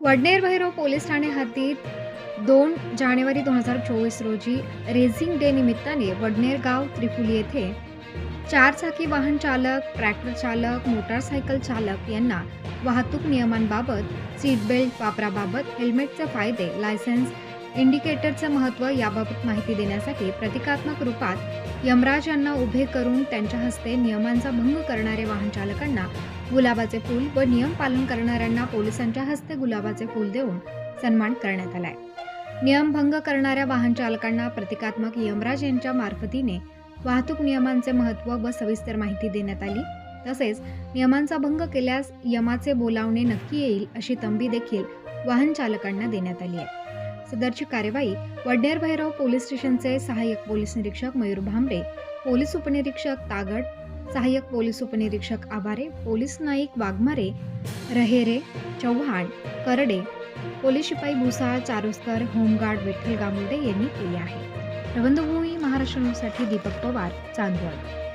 Wadner Bhairav police Thane हद्दीत दोन जानेवारी दोन हजार चोवीस रोजी रेझिंग डे निमित्ताने वडनेर गाव त्रिफुली येथे चारचाकी वाहन चालक ट्रॅक्टर चालक मोटारसायकल चालक यांना वाहतूक नियमांबाबत सीट बेल्ट वापराबाबत हेल्मेटचे फायदे लायसन्स इंडिकेटरचं महत्त्व याबाबत माहिती देण्यासाठी प्रतिकात्मक रूपात यमराज यांना उभे करून त्यांच्या हस्ते नियमांचा भंग करणाऱ्या वाहन चालकांना गुलाबाचे फूल व नियम पालन करणाऱ्यांना पोलिसांच्या हस्ते गुलाबाचे फूल देऊन सन्मान करण्यात आलाय. नियमभंग करणाऱ्या वाहन चालकांना प्रतिकात्मक यमराज यांच्या मार्फतीने वाहतूक नियमांचे महत्त्व व सविस्तर माहिती देण्यात आली. तसेच नियमांचा भंग केल्यास यमाचे बोलावणे नक्की येईल अशी तंबी देखील वाहन चालकांना देण्यात आली आहे. सदरची कार्यवाही वड्डेर भैरव पोलीस स्टेशनचे सहाय्यक पोलीस निरीक्षक मयूर भांबरे पोलीस उपनिरीक्षक तागड सहाय्यक पोलीस उपनिरीक्षक आभारे पोलीस नाईक वाघमारे रहेरे चव्हाण करडे पोलीस शिपाई भुसाळ चारोस्कर होमगार्ड विठ्ठल गामुर्डे यांनी केली आहे. प्रबंधभूमी महाराष्ट्र न्यूजसाठी दीपक पवार चांदवड.